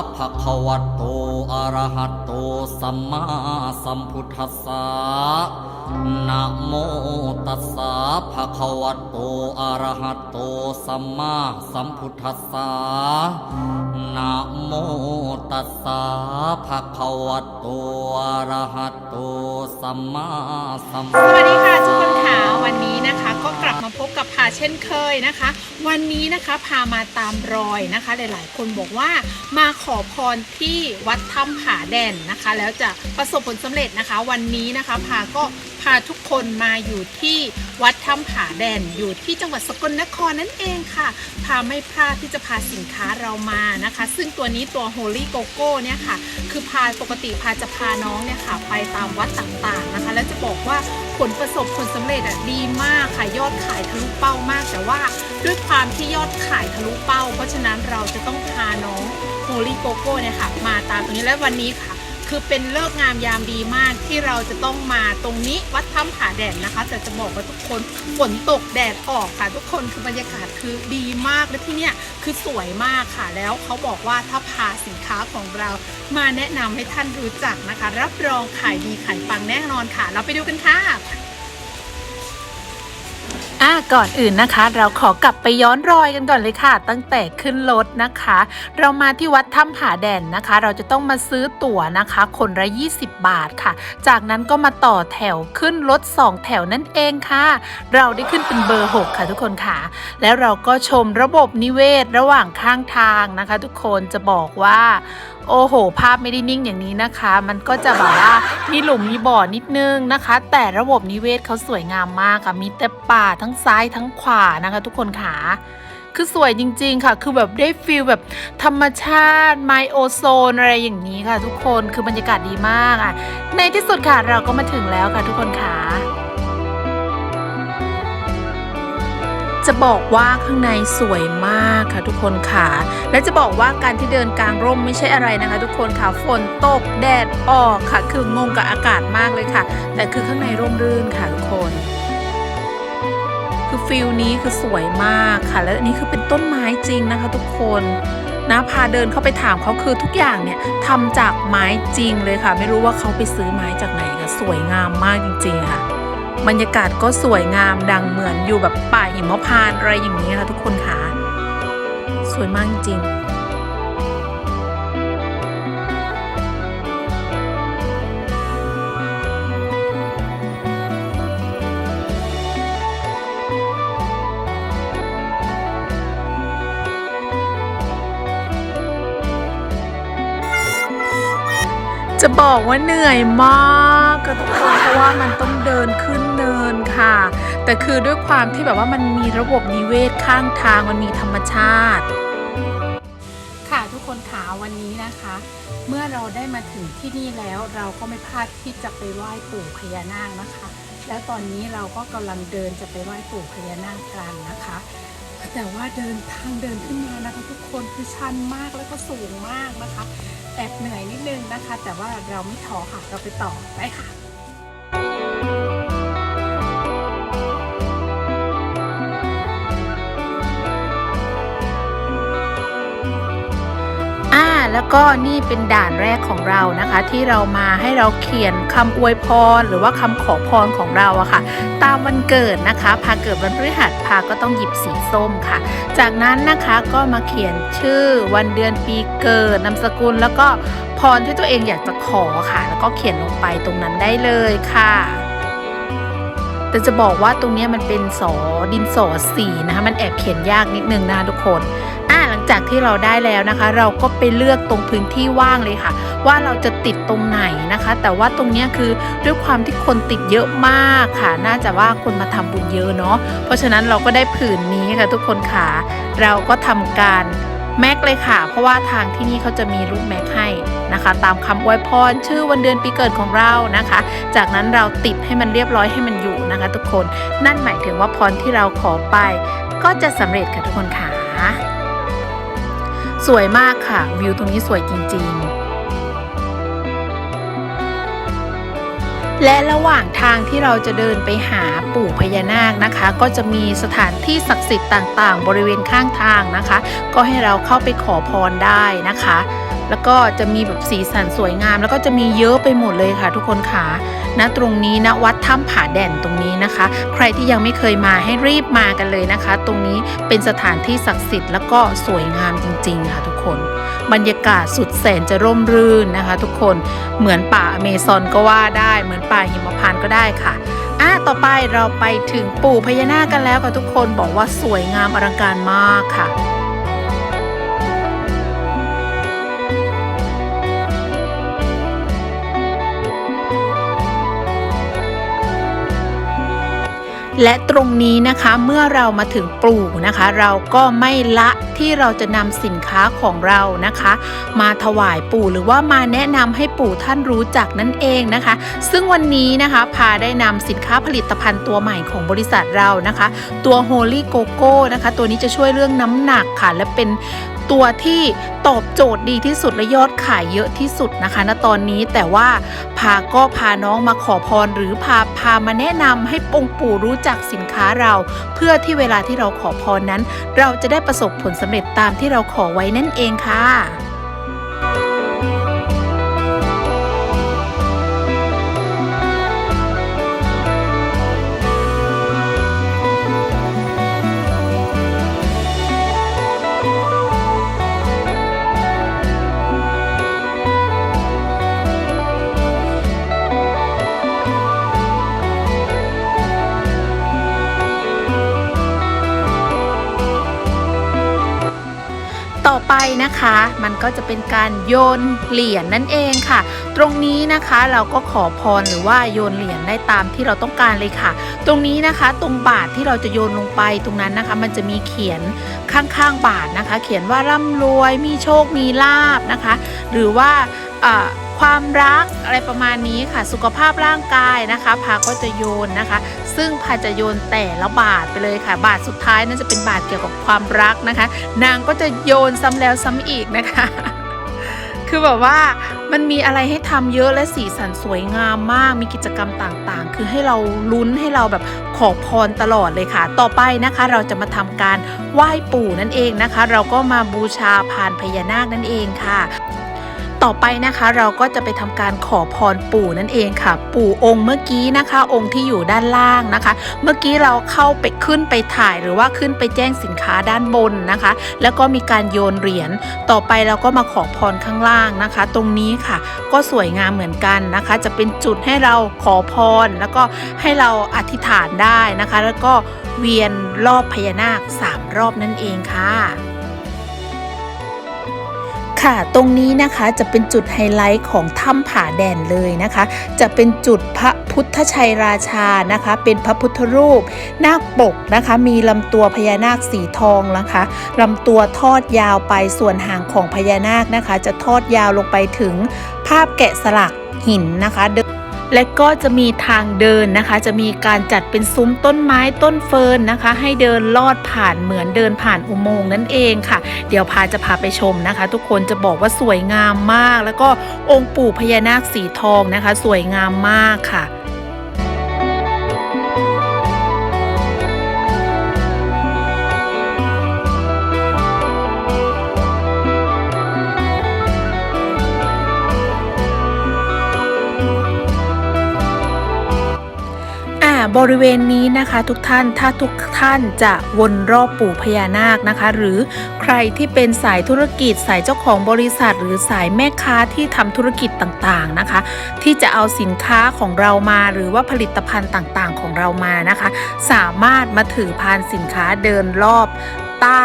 ตัสสะภะคะวะโตอะระหะโตสัมมาสัมพุทธัสสะนะโมตัสสะภะคะวะโตอะระหะโตสัมมาสัมพุทธัสสะนะโมตัสสะภะคะวะโตอะระหะโตสัมมาสัมพุทธัสสะสวัสดีค่ะทุกคนค่ะวันนี้นะคะ ก็กลับมาพบกับพาเช่นเคยนะคะ วันนี้นะคะพามาตามรอยนะคะ หลายๆ คนบอกว่ามาขอพรที่วัดถ้ำผาแดนนะคะ แล้วจะประสบผลสำเร็จนะคะ วันนี้นะคะพาก็พาทุกคนมาอยู่ที่วัดถ้ำผาแดนอยู่ที่จังหวัดสกลนครนั่นเองค่ะ พาไม่พลาดที่จะพาสินค้าเรามานะคะ ซึ่งตัวนี้ตัว Holy g o g o เนี่ยค่ะ คือพาปกติพาจะพาน้องเนี่ยค่ะ ไปตามวัดต่างๆนะคะ แล้วจะบอกว่าผลประสบผลสำเร็จอะดีมากค่ะยอดขายทะลุเป้ามาก แต่ว่าด้วยความที่ยอดขายทะลุเป้า เพราะฉะนั้นเราจะต้องพาน้องโฮลี่โกโก้เนี่ยค่ะมาตามตรงนี้และวันนี้ค่ะ คือเป็นเลิกงามยามดีมากที่เราจะต้องมาตรงนี้วัดถ้ำผาแดดนะคะ แต่จะบอกว่าทุกคนฝนตกแดดออกค่ะทุกคนคือบรรยากาศคือดีมากและที่เนี่ยคือสวยมากค่ะ แล้วเขาบอกว่าถ้าพาสินค้าของเรามาแนะนำให้ท่านรู้จักนะคะ รับรองขายดีขายปังแน่นอนค่ะ เราไปดูกันค่ะ อะก่อนอื่นนะคะ เราขอกลับไปย้อนรอยกันก่อนเลยค่ะ ตั้งแต่ขึ้นรถนะคะ เรามาที่วัดถ้ำผาแดนนะคะ เราจะต้องมาซื้อตั๋วนะคะ คนละ 20 บาทค่ะ จากนั้นก็มาต่อแถวขึ้นรถ 2 แถวนั่นเองค่ะ เราได้ขึ้นเป็นเบอร์ 6 ค่ะทุกคนค่ะ แล้วเราก็ชมระบบนิเวศระหว่างข้างทางนะคะ ทุกคนจะบอกว่าโอ้โห ภาพไม่ได้นิ่งอย่างนี้นะคะ มันก็จะแบบว่ามีหลุมมีบ่อนิดนึงนะคะ แต่ระบบนิเวศเขาสวยงามมากค่ะ มีแต่ป่าทั้งซ้ายทั้งขวานะคะ ทุกคนค่ะคือสวยจริง ๆ ค่ะ คือแบบได้ฟีลแบบธรรมชาติไมโอโซนอะไรอย่างนี้ค่ะ ทุกคน คือบรรยากาศดีมากอะ ในที่สุดค่ะเราก็มาถึงแล้วค่ะทุกคนค่ะ จะบอกว่าข้างในสวยมากค่ะทุกคนค่ะ และจะบอกว่าการที่เดินกลางร่มไม่ใช่อะไรนะคะ ทุกคนค่ะฝนตกแดดออกค่ะ คืองงกับอากาศมากเลยค่ะ แต่คือข้างในร่มรื่นค่ะทุกคน คือฟิลนี้คือสวยมากค่ะ และอันนี้คือเป็นต้นไม้จริงนะคะ ทุกคนนะพาเดินเข้าไปถามเขาคือทุกอย่างเนี่ยทำจากไม้จริงเลยค่ะ ไม่รู้ว่าเขาไปซื้อไม้จากไหนค่ะสวยงามมากจริงๆค่ะ บรรยากาศก็สวยงามดังเหมือนอยู่แบบป่าหิมพานต์อะไรอย่างนี้ค่ะทุกคนค่ะ สวยมากจริง จะบอกว่าเหนื่อยมากค่ะทุกคนเพราะว่ามันต้องเดินขึ้นเนินค่ะ แต่คือด้วยความที่แบบว่ามันมีระบบนิเวศข้างทางมันมีธรรมชาติ ค่ะทุกคนขาวันนี้นะคะ เมื่อเราได้มาถึงที่นี่แล้วเราก็ไม่พลาดที่จะไปไหว้ปู่พญานาคนะคะ แล้วตอนนี้เราก็กำลังเดินจะไปไหว้ปู่พญานาคกันนะคะแต่ว่าเดินทางเดินขึ้นมานะคะทุกคนคือชันมากแล้วก็สูงมากนะคะ อบเหนื่อยนิดนึงนะคะ แต่ว่าเราไม่ท้อค่ะ เราไปต่อไปค่ะ แล้วก็นี่เป็นด่านแรกของเรานะคะ ที่เรามาให้เราเขียนคำอวยพร หรือว่าคำขอพรของเราอะค่ะ ตามวันเกิดนะคะ พาเกิดวันพฤหัสพาก็ต้องหยิบสีส้มค่ะ จากนั้นนะคะก็มาเขียนชื่อวันเดือนปีเกิดนามสกุล แล้วก็พรที่ตัวเองอยากจะขอค่ะ แล้วก็เขียนลงไปตรงนั้นได้เลยค่ะแต่จะบอกว่าตรงนี้มันเป็นสอดินสอสีนะคะมันแอบเขียนยากนิดนึงนะทุกคน จากที่เราได้แล้วนะคะ เราก็ไปเลือกตรงพื้นที่ว่างเลยค่ะ ว่าเราจะติดตรงไหนนะคะ แต่ว่าตรงนี้คือด้วยความที่คนติดเยอะมากค่ะ น่าจะว่าคนมาทำบุญเยอะเนาะเพราะฉะนั้นเราก็ได้ผืนนี้ค่ะทุกคนค่ะเราก็ทำการแม็กเลยค่ะ เพราะว่าทางที่นี่เขาจะมีรูปแม็กให้นะคะ ตามคำอวยพรชื่อวันเดือนปีเกิดของเรานะคะ จากนั้นเราติดให้มันเรียบร้อยให้มันอยู่นะคะ ทุกคนนั่นหมายถึงว่าพรที่เราขอไป ก็จะสำเร็จค่ะทุกคนค่ะ วยมากค่ะ วิวตรงนี้สวยจริง ๆและระหว่างทางที่เราจะเดินไปหาปู่พญานาคนะคะ ก็จะมีสถานที่ศักดิ์สิทธิ์ต่างๆ บริเวณข้างทางนะคะ ก็ให้เราเข้าไปขอพรได้นะคะ แล้วก็จะมีแบบสีสันสวยงาม แล้วก็จะมีเยอะไปหมดเลยค่ะ ทุกคนค่ะณตรงนี้ณวัดถ้ำผาแด่นตรงนี้นะคะ ใครที่ยังไม่เคยมาให้รีบมากันเลยนะคะ ตรงนี้เป็นสถานที่ศักดิ์สิทธิ์แล้วก็สวยงามจริง ๆ ค่ะทุกคน บรรยากาศสุดแสนจะร่มรื่นนะคะ ทุกคนเหมือนป่าอเมซอนก็ว่าได้เหมือนป่าหิมพานต์ก็ได้ค่ะอะต่อไปเราไปถึงปู่พญานาคกันแล้วค่ะทุกคนบอกว่าสวยงามอลังการมากค่ะ และตรงนี้นะคะเมื่อเรามาถึงปลูกนะคะ เราก็ไม่ละที่เราจะนำสินค้าของเรานะคะ มาถวายปู่หรือว่ามาแนะนำให้ปู่ท่านรู้จักนั่นเองนะคะ ซึ่งวันนี้นะคะพาได้นำสินค้าผลิตภัณฑ์ตัวใหม่ของบริษัทเรานะคะ ตัว Holy Coco นะคะ ตัวนี้จะช่วยเรื่องน้ำหนักค่ะ และเป็นตัวที่ตอบโจทย์ดีที่สุดและยอดขายเยอะที่สุดนะคะณตอนนี้แต่ว่าพาก็พาน้องมาขอพรหรือพา พามาแนะนำให้ปงปู่รู้จักสินค้าเรา เพื่อที่เวลาที่เราขอพรนั้น เราจะได้ประสบผลสำเร็จตามที่เราขอไว้นั่นเองค่ะ ต่อไปนะคะ มันก็จะเป็นการโยนเหรียญนั่นเองค่ะ ตรงนี้นะคะเราก็ขอพรหรือว่าโยนเหรียญได้ตามที่เราต้องการเลยค่ะ ตรงนี้นะคะตรงบาทที่เราจะโยนลงไปตรงนั้นนะคะ มันจะมีเขียนข้างๆบาทนะคะ เขียนว่าร่ำรวยมีโชคมีลาบนะคะ หรือว่าอ่า ความรักอะไรประมาณนี้ค่ะ สุขภาพร่างกายนะคะพาก็จะโยนนะคะ ซึ่งพาจะโยนแต่ละบาทไปเลยค่ะ บาทสุดท้ายนั่นจะเป็นบาทเกี่ยวกับความรักนะคะ นางก็จะโยนซ้ำแล้วซ้ำอีกนะคะ คือแบบว่ามันมีอะไรให้ทำเยอะและสีสันสวยงามมาก มีกิจกรรมต่างๆ คือให้เราลุ้นให้เราแบบขอพรตลอดเลยค่ะ ต่อไปนะคะเราจะมาทำการไหว้ปู่นั่นเองนะคะ เราก็มาบูชาพานพญานาคนั่นเองค่ะ ต่อไปนะคะเราก็จะไปทำการขอพรปู่นั่นเองค่ะ ปู่องค์เมื่อกี้นะคะ องค์ที่อยู่ด้านล่างนะคะ เมื่อกี้เราเข้าไปขึ้นไปถ่ายหรือว่าขึ้นไปแจ้งสินค้าด้านบนนะคะ แล้วก็มีการโยนเหรียญต่อไปเราก็มาขอพรข้างล่างนะคะ ตรงนี้ค่ะ ก็สวยงามเหมือนกันนะคะ จะเป็นจุดให้เราขอพร แล้วก็ให้เราอธิษฐานได้นะคะ แล้วก็เวียนรอบพญานาคสามรอบนั่นเองค่ะ ค่ะ ตรงนี้นะคะจะเป็นจุดไฮไลท์ของถ้ำผาแดนเลยนะคะ จะเป็นจุดพระพุทธชัยราชานะคะ เป็นพระพุทธรูปนาคปกนะคะ มีลำตัวพญานาคสีทองนะคะลำตัวทอดยาวไปส่วนหางของพญานาคนะคะ จะทอดยาวลงไปถึงภาพแกะสลักหินนะคะ และก็จะมีทางเดินนะคะ จะมีการจัดเป็นซุ้มต้นไม้ต้นเฟิร์นนะคะ ให้เดินลอดผ่านเหมือนเดินผ่านอุโมงค์นั่นเองค่ะ เดี๋ยวพาจะพาไปชมนะคะ ทุกคนจะบอกว่าสวยงามมาก แล้วก็องค์ปู่พญานาคสีทองนะคะ สวยงามมากค่ะ บริเวณนี้นะคะทุกท่านถ้าทุกท่านจะวนรอบปู่พญานาคนะคะ หรือใครที่เป็นสายธุรกิจสายเจ้าของบริษัท หรือสายแม่ค้าที่ทำธุรกิจต่างๆนะคะ ที่จะเอาสินค้าของเรามาหรือว่าผลิตภัณฑ์ต่างๆ ของเรามานะคะ สามารถมาถือพานสินค้าเดินรอบ ใต้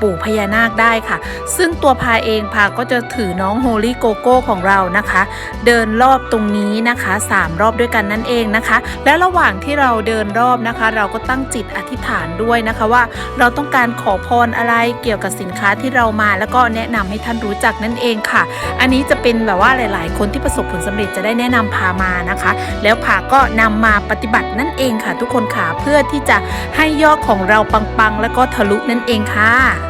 ปู่พญานาคได้ค่ะ ซึ่งตัวพาเองพาก็จะถือน้องโฮลี่โกโก้ของเรานะคะ เดินรอบตรงนี้นะคะ 3 รอบด้วยกันนั่นเองนะคะ และระหว่างที่เราเดินรอบนะคะ เราก็ตั้งจิตอธิษฐานด้วยนะคะว่า เราต้องการขอพรอะไรเกี่ยวกับสินค้าที่เรามา แล้วก็แนะนำให้ท่านรู้จักนั่นเองค่ะ อันนี้จะเป็นแบบว่าหลาย ๆ คนที่ประสบผลสำเร็จจะได้แนะนำพามานะคะ แล้วพาก็นำมาปฏิบัตินั่นเองค่ะ ทุกคนค่ะเพื่อที่จะให้ยอดของเราปัง ๆ แล้วก็ทะลุนั่นเองค่ะ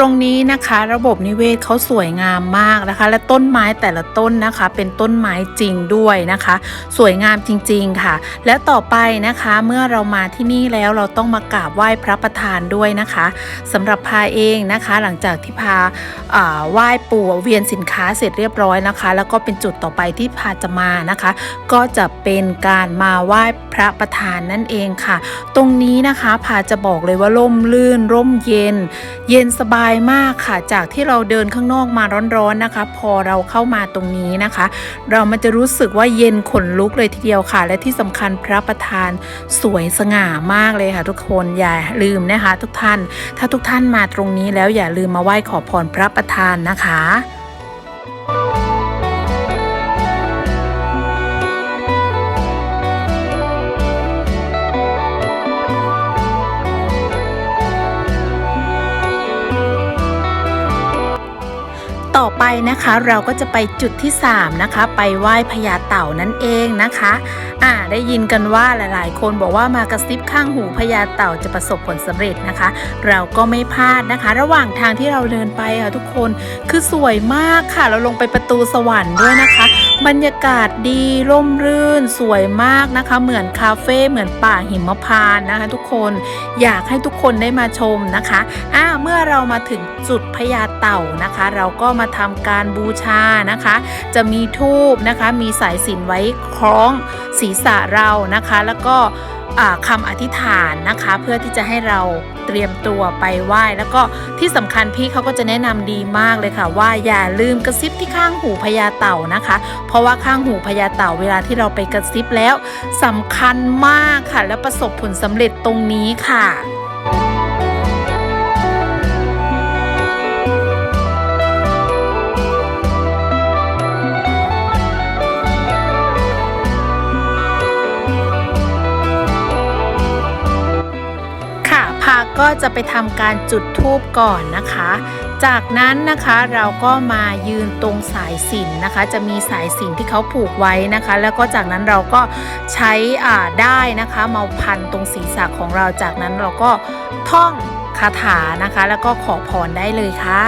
รงนี้นะคะ ระบบนิเวศเขาสวยงามมากนะคะ และต้นไม้แต่ละต้นนะคะ เป็นต้นไม้จริงด้วยนะคะ สวยงามจริง ๆค่ะ และต่อไปนะคะเมื่อเรามาที่นี่แล้วเราต้องมากราบไหว้พระประธานด้วยนะคะสำหรับพาเองนะคะ หลังจากที่พาอ่าไหว้ปู่เวียนสินค้าเสร็จเรียบร้อยนะคะ แล้วก็เป็นจุดต่อไปที่พาจะมานะคะ ก็จะเป็นการมาไหว้พระประธานนั่นเองค่ะ ตรงนี้นะคะพาจะบอกเลยว่าร่มลื่นร่มเย็น เย็นสบายมากค่ะ จากที่เราเดินข้างนอกมาร้อนๆนะคะ พอเราเข้ามาตรงนี้นะคะ เรามันจะรู้สึกว่าเย็นขนลุกเลยทีเดียวค่ะ และที่สำคัญพระประธานสวยสง่ามากเลยค่ะ ทุกคนอย่าลืมนะคะ ทุกท่าน ถ้าทุกท่านมาตรงนี้แล้วอย่าลืมมาไหว้ขอพรพระประธานนะคะ นะคะ เราก็จะไปจุดที่ 3 นะคะ ไปไหว้พญาเต่านั่นเองนะคะอ่าได้ยินกันว่าหลายๆ คนบอกว่ามากระซิบข้างหูพญาเต่าจะประสบผลสำเร็จนะคะ เราก็ไม่พลาดนะคะ ระหว่างทางที่เราเดินไปค่ะทุกคนคือสวยมากค่ะ เราลงไปประตูสวรรค์ด้วยนะคะ บรรยากาศดีร่มรื่นสวยมากนะคะ เหมือนคาเฟ่เหมือนป่าหิมพานต์นะคะ ทุกคนอยากให้ทุกคนได้มาชมนะคะอ่าเมื่อเรามาถึงจุดพญาเต่านะคะ เราก็มาทำการบูชานะคะ จะมีทูบนะคะ มีสายสิญจนไว้คล้องศีรษะเรานะคะ แล้วก็ คำอธิษฐานนะคะ เพื่อที่จะให้เราเตรียมตัวไปไหว้ แล้วก็ที่สำคัญพี่เขาก็จะแนะนำดีมากเลยค่ะ ว่าอย่าลืมกระซิบที่ข้างหูพญาเต่านะคะ เพราะว่าข้างหูพญาเต่าเวลาที่เราไปกระซิบแล้วสำคัญมากค่ะ และประสบผลสำเร็จตรงนี้ค่ะค่ะ จะไปทำการจุดธูปก่อนนะคะ จากนั้นนะคะเราก็มายืนตรงสายสิญนนะคะ จะมีสายสิญจนที่เขาผูกไว้นะคะ แล้วก็จากนั้นเราก็ใช้อ่าได้นะคะมาพันตรงศีรษะของเราจากนั้นเราก็ท่องคาถานะคะ แล้วก็ขอพรได้เลยค่ะ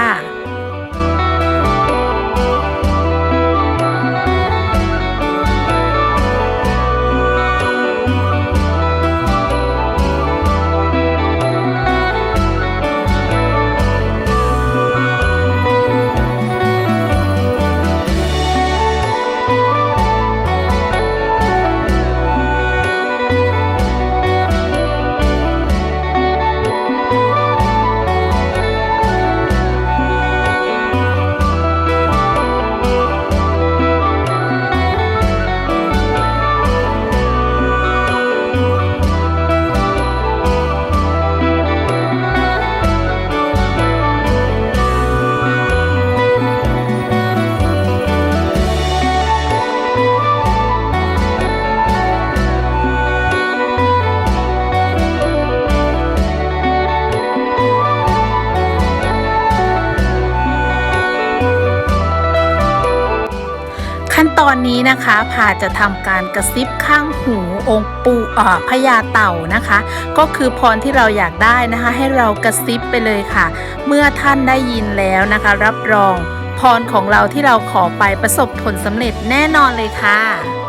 ขั้นตอนนี้นะคะพาจะทำการกระซิบข้างหูองค์ปูอ่าพญาเต่านะคะ ก็คือพรที่เราอยากได้นะคะ ให้เรากระซิบไปเลยค่ะ เมื่อท่านได้ยินแล้วนะคะ รับรองพรของเราที่เราขอไปประสบผลสำเร็จแน่นอนเลยค่ะ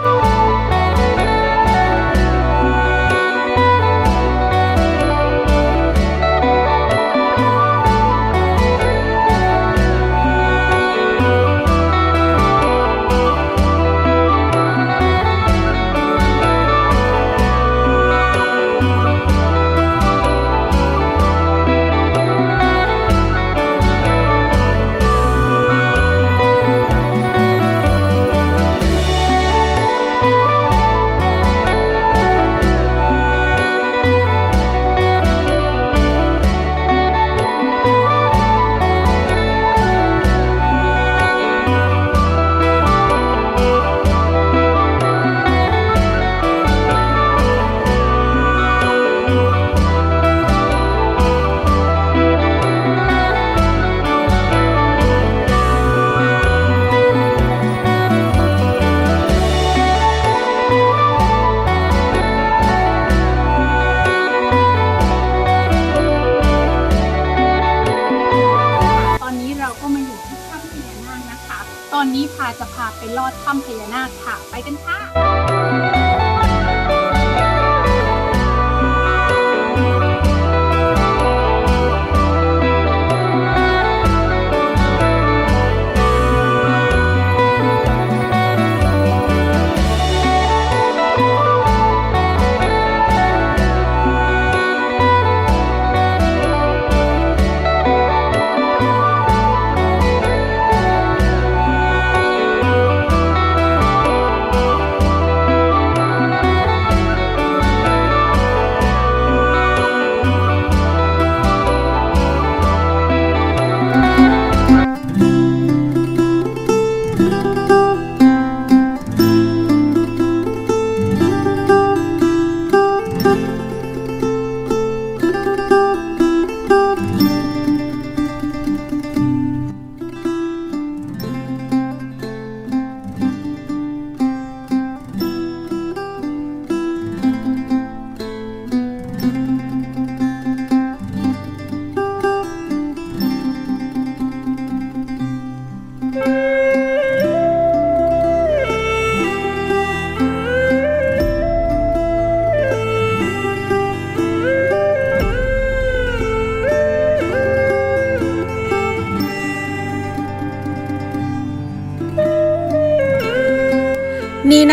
จะพาไปลอดถ้ำพญานาคค่ะ ไปกันค่ะ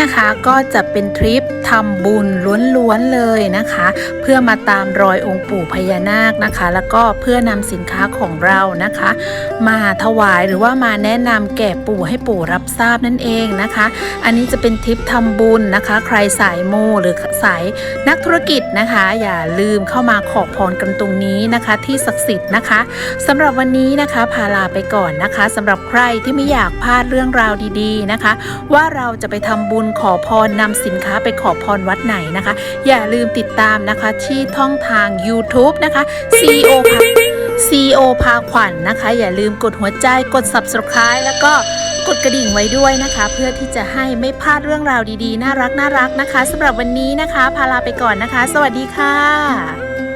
นะคะก็จะเป็นทริปทำบุญล้วนๆเลยนะคะ เพื่อมาตามรอยองค์ปู่พญานาคนะคะ แล้วก็เพื่อนำสินค้าของเรานะคะ มาถวายหรือว่ามาแนะนำแก่ปู่ให้ปู่รับทราบนั่นเองนะคะ อันนี้จะเป็นทริปทำบุญนะคะ ใครสายโมหรือสายนักธุรกิจนะคะ อย่าลืมเข้ามาขอพรกันตรงนี้นะคะ ที่ศักดิ์สิทธิ์นะคะสำหรับวันนี้นะคะพาลาไปก่อนนะคะสำหรับใครที่ไม่อยากพลาดเรื่องราวดี ๆนะคะ ว่าเราจะไปทำบุญขอพรนำสินค้าไปขอพรวัดไหนนะคะ อย่าลืมติดตามนะคะที่ท่องทาง YouTube นะคะ CEO พา CEO พาขวัญนนะคะ อย่าลืมกดหัวใจกด Subscribe แล้วก็กดกระดิ่งไว้ด้วยนะคะ เพื่อที่จะให้ไม่พลาดเรื่องราวดีๆ น่ารักน่ารักนะคะสำหรับวันนี้นะคะ พาลาไปก่อนนะคะ สวัสดีค่ะ